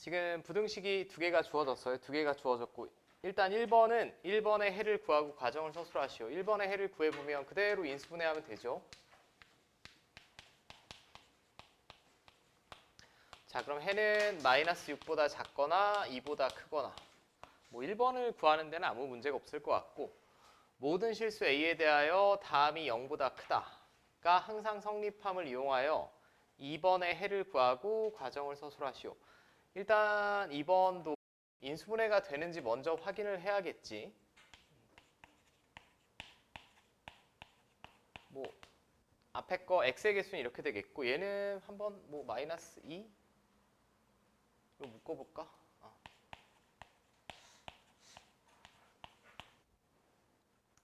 지금 부등식이 두 개가 주어졌어요. 두 개가 주어졌고 일단 1번은 1번의 해를 구하고 과정을 서술하시오. 1번의 해를 구해보면 그대로 인수분해하면 되죠. 자 그럼 해는 마이너스 6보다 작거나 2보다 크거나 뭐 1번을 구하는 데는 아무 문제가 없을 것 같고 모든 실수 A에 대하여 다음이 0보다 크다가 항상 성립함을 이용하여 2번의 해를 구하고 과정을 서술하시오. 일단 2번도 인수분해가 되는지 먼저 확인을 해야겠지. 뭐 앞에 거 x의 개수는 이렇게 되겠고 얘는 한번 뭐 마이너스 2 이거 묶어볼까? 어.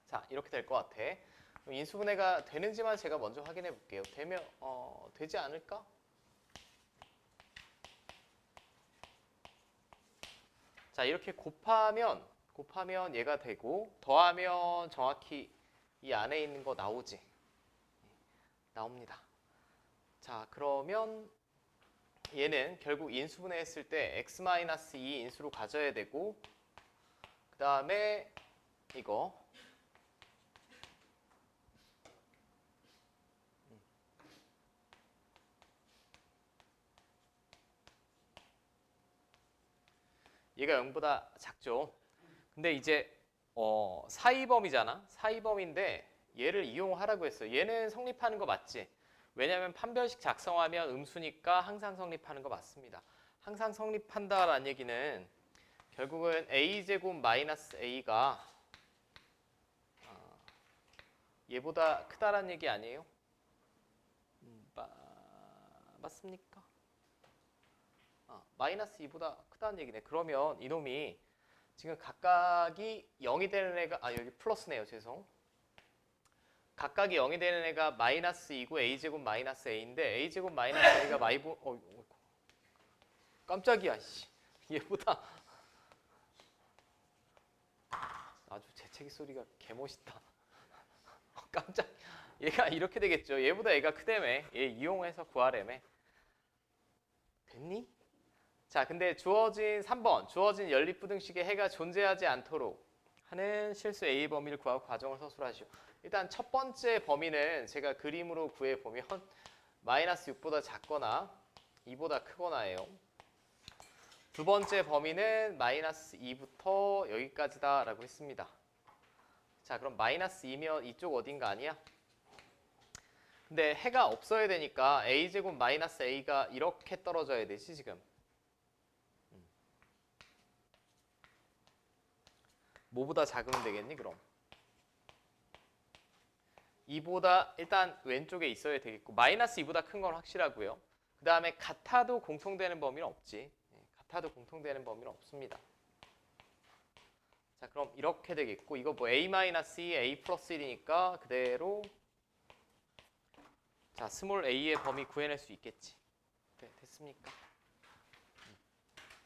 자 이렇게 될 것 같아. 인수분해가 되는지만 제가 먼저 확인해 볼게요. 되면 어, 되지 않을까? 자 이렇게 곱하면 곱하면 얘가 되고 더하면 정확히 이 안에 있는 거 나오지 나옵니다. 자 그러면 얘는 결국 인수분해했을 때 x-2 인수로 가져야 되고 그 다음에 이거 얘가 0보다 작죠. 근데 이제 어, 사이범이잖아. 사이범인데 얘를 이용하라고 했어요. 얘는 성립하는 거 맞지? 왜냐하면 판별식 작성하면 음수니까 항상 성립하는 거 맞습니다. 항상 성립한다라는 얘기는 결국은 a 제곱 마이너스 a가 어, 얘보다 크다라는 얘기 아니에요? 음, 마, 맞습니까? 아, 마이너스 2보다 크다는 얘기네. 그러면 이놈이 지금 각각이 0이 되는 애가 아 여기 플러스네요. 죄송. 각각이 0이 되는 애가 마이너스 2고 a제곱 마이너스 a인데 a제곱 마이너스 a가 마이보 어, 어 깜짝이야. 씨. 얘보다 아주 재채기 소리가 개멋있다. 어, 깜짝. 얘가 이렇게 되겠죠. 얘보다 얘가 크다며. 얘 이용해서 구하래매. 됐니? 자, 근데 주어진 3번, 주어진 연립부등식의 해가 존재하지 않도록 하는 실수 A 범위를 구하고 과정을 서술하시오. 일단 첫 번째 범위는 제가 그림으로 구해 보면 마이너스 6보다 작거나 2보다 크거나예요. 두 번째 범위는 마이너스 2부터 여기까지다 라고 했습니다. 자, 그럼 마이너스 2면 이쪽 어딘가 아니야? 근데 해가 없어야 되니까 a 제곱 마이너스 a가 이렇게 떨어져야 되지 지금. 뭐보다 작으면 되겠니 그럼? 2보다 일단 왼쪽에 있어야 되겠고 마이너스 2보다 큰 건 확실하고요. 그 다음에 같아도 공통되는 범위는 없지. 네, 같아도 공통되는 범위는 없습니다. 자 그럼 이렇게 되겠고 이거 뭐 a 마이너스 2, a 플러스 1이니까 그대로 자 스몰 a의 범위 구해낼 수 있겠지. 네, 됐습니까?